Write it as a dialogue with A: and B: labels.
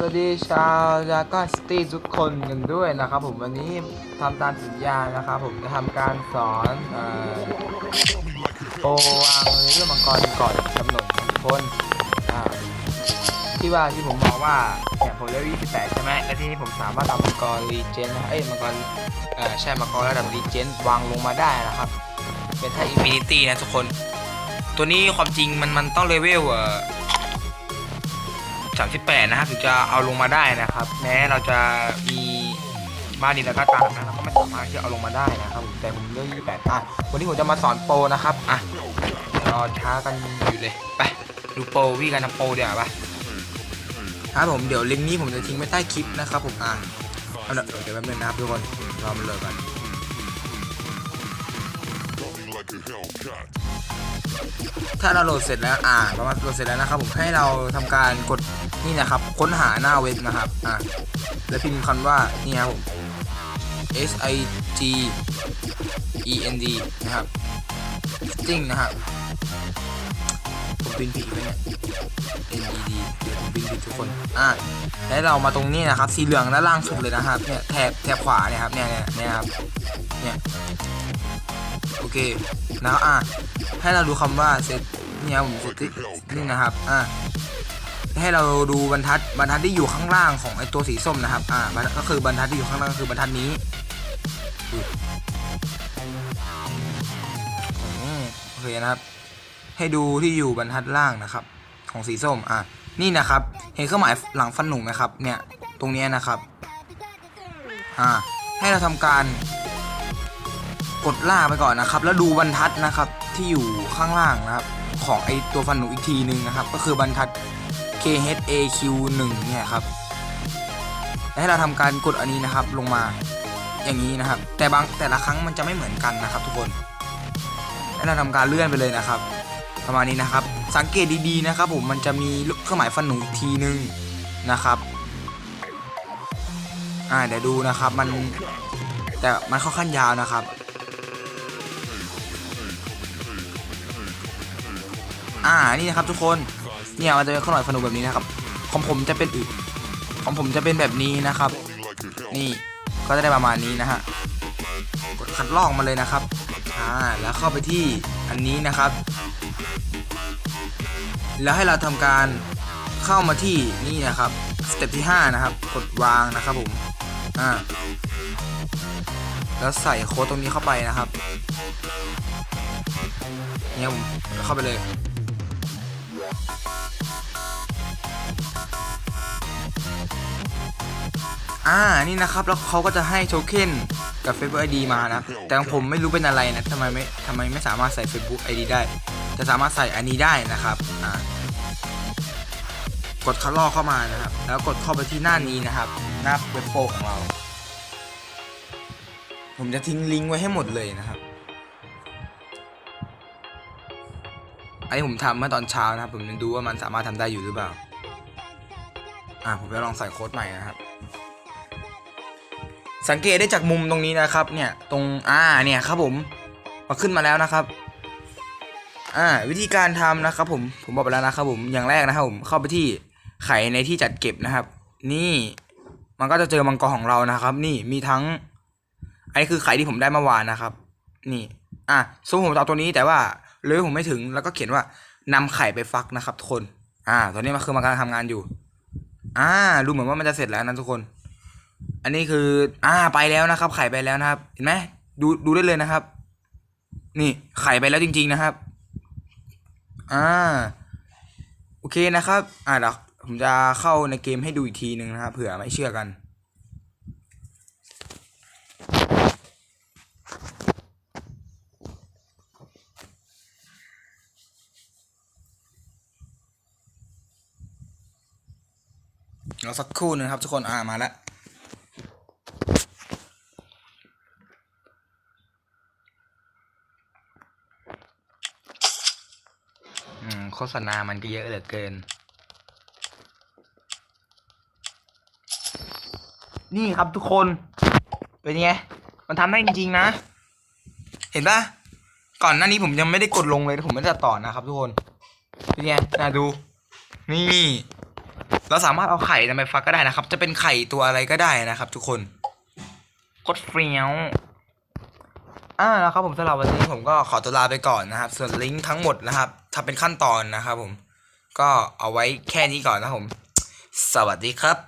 A: สวัสดีชาวดาก้าสตีทุกคนกันด้วยนะครับผมวันนี้ทำตามสัญญานะครับผมจะทำการสอนเอ่อโปรวางเรื่องมังกรก่อนกำหนดคนอ่าที่ว่าที่ผมบอกว่าเนี่ยผมเลเวล28 ใช่ไหมแล้วที่นี่ผมสามารถเอามังกรรีเจนเอ้ยมังกรเอ่อใช่มังกรระดับรีเจนวางลงมาได้นะครับ เป็นท่าอินฟินิตี้นะทุกคน ตัวนี้ความจริงมันมันต้องเลเวลเอ่อ 38 นะครับถึงจะเอาลงมาได้นะครับ แม้เราจะมีบ้านดินแล้วก็ตามนะครับก็ไม่สามารถที่จะเอาลงมาได้นะครับผมแต่ผมเลือก28อะวันนี้ผมจะมาสอนโปรนะครับอะรอช้ากันอยู่เลยไปดูโปรวิธีการทำโปรเดี๋ยวาปครับผมเดี๋ยวลิงก์นี้ผมจะทิ้งไว้ใต้คลิปนะครับผมอะเอาเดี๋ยวเดี๋ยวแป๊บนึงนะครับทุกคนรอมันเลยก่อน ถ้าเราโหลดเสร็จแล้วอ่าประมาณโหลดเสร็จแล้วนะครับผมให้เราทำการกดนี่นะครับ ค้นหาหน้าเว็บนะครับอ่าแล้วพิมพ์คำว่านี่ครับผม S I G E N D นะครับ sting นะครับ ผมพิมพ์ผิดไปเนี่ย N E D เดี๋ยวผมพิมพ์ผิดทุกคน อ่าแล้วเรามาตรงนี้นะครับ สีเหลืองด้านล่างสุดเลยนะครับ เนี่ยแถบแถบขวาเนี่ยครับ เนี่ยเนี่ยเนี่ยครับ เนี่ย โอเค นะอะ ให้เราดูคำว่าเซตเนี่ยผมเซตนี่นะครับ อะให้เราดูบรรทัดบรรทัดที่อยู่ข้างล่างของไอตัวสีส้มนะครับ อ่าก็คือบรรทัดที่อยู่ข้างล่างก็คือบรรทัดนี้อือโอเคนะครับ ให้ดูที่อยู่บรรทัดล่างนะครับ ของสีส้มอะนี่นะครับ เห็นเครื่องหมายหลังฟันหนุ่มไหมครับ เนี่ยตรงเนี้ยนะครับอ่าให้เราทำการกดล่ากไปก่อนนะครับ แล้วดูบรรทัดนะครับที่อยู่ข้างล่างนะครับ ของไอตัวฟันหนูอีกทีหนึ่งนะครับ ก็คือบรรทัด KHAQ 1 เนี่ยครับและให้เราทำการกดอันนี้นะครับลงมาอย่างนี้นะครับ แต่บางแต่ละครั้งมันจะไม่เหมือนกันนะครับ ทุกคนให้เราทำการเลื่อนไปเลยนะครับ ประมาณนี้นะครับ สังเกตดีๆนะครับผมมันจะมีเครื่องหมายฟันหนูอีกทีหนึ่งนะครับอ่าเดี๋ยวดูนะครับมันแต่มันค่อนข้างยาวนะครับอ่านี่นะครับทุกคนเนี่ยมันจะเป็นข้าวหน่อยฟนุแบบนี้นะครับของผมจะเป็นอึของผมจะเป็นแบบนี้นะครับ นี่ก็จะได้ประมาณนี้นะฮะกดคัดลอกมาเลยนะครับอ่าแล้วเข้าไปที่อันนี้นะครับ แล้วให้เราทำการเข้ามาที่นี่นะครับสเต็ปที่ 5 นะครับ กดวางนะครับผมอ่าแล้วใส่โค้ดตรงนี้เข้าไปนะครับเนี่ยผมเข้าไปเลย อ่า นี่นะครับ แล้วเขาก็จะให้โทเค็นกับ Facebook ID มานะ แต่ผมไม่รู้เป็นอะไรนะทำไมไม่ทำไมไม่สามารถใส่ Facebook ID ได้ จะสามารถใส่อันนี้ได้นะครับกดคัดลอกเข้ามานะครับ แล้วกดเข้าไปที่หน้านี้นะครับ หน้าเว็บโปรของเรา ผมจะทิ้งลิงก์ไว้ให้หมดเลยนะครับอันนี้ผมทำเมื่อตอนเช้านะครับ ผมจะดูว่ามันสามารถทำได้อยู่หรือเปล่า อ่าผมจะลองใส่โค้ดใหม่นะครับ สังเกตได้จากมุมตรงนี้นะครับ เนี่ย ตรง อ่า เนี่ยครับผมมาขึ้นมาแล้วนะครับ อ่าวิธีการทำนะครับผมผมบอกไปแล้วนะครับผมอย่างแรกนะครับผมเข้าไปที่ไขในที่จัดเก็บนะครับ นี่มันก็จะเจอมังกรของเรานะครับ นี่มีทั้งอันนี้คือไข่ที่ผมได้เมื่อวานนะครับ นี่ อะซุ้ผมเอาตัวนี้แต่ว่าเลยผมไม่ถึงแล้วก็เขียนว่านำไข่ไปฟักนะครับทุกคน อ่า ตัวนี้มันคือมันกำลังทำงานอยู่ อ่า ดูเหมือนว่ามันจะเสร็จแล้วนะทุกคน อันนี้คือ อ่า ไปแล้วนะครับ ไข่ไปแล้วนะครับ เห็นไหมดู ดูได้เลยนะครับ นี่ ไข่ไปแล้วจริง ๆ นะครับ อ่า โอเคนะครับ อ่าเดี๋ยวผมจะเข้าในเกมให้ดูอีกทีหนึ่งนะครับเผื่อไม่เชื่อกัน เราสักครู่หนึงครับทุกคนอ่ามาแล้ว โฆษณามันก็เยอะเหลือเกิน นี่ครับทุกคน เป็นไง มันทำได้จริงๆนะ เห็นปะก่อนหน้านี้ผมยังไม่ได้กดลงเลย ผมไม่จะต่อนะครับทุกคน เป็นไง น่าดู นี่ เราสามารถเอาไข่ไปฟักก็ได้นะครับ จะเป็นไข่ตัวอะไรก็ได้นะครับ ทุกคนกดเฟี้ยวอ่าแล้วครับผมสำหรับวันนี้ผมก็ขอตัวลาไปก่อนนะครับ ส่วนลิงก์ทั้งหมดนะครับ ทำเป็นขั้นตอนนะครับผม ก็เอาไว้แค่นี้ก่อนนะผม สวัสดีครับ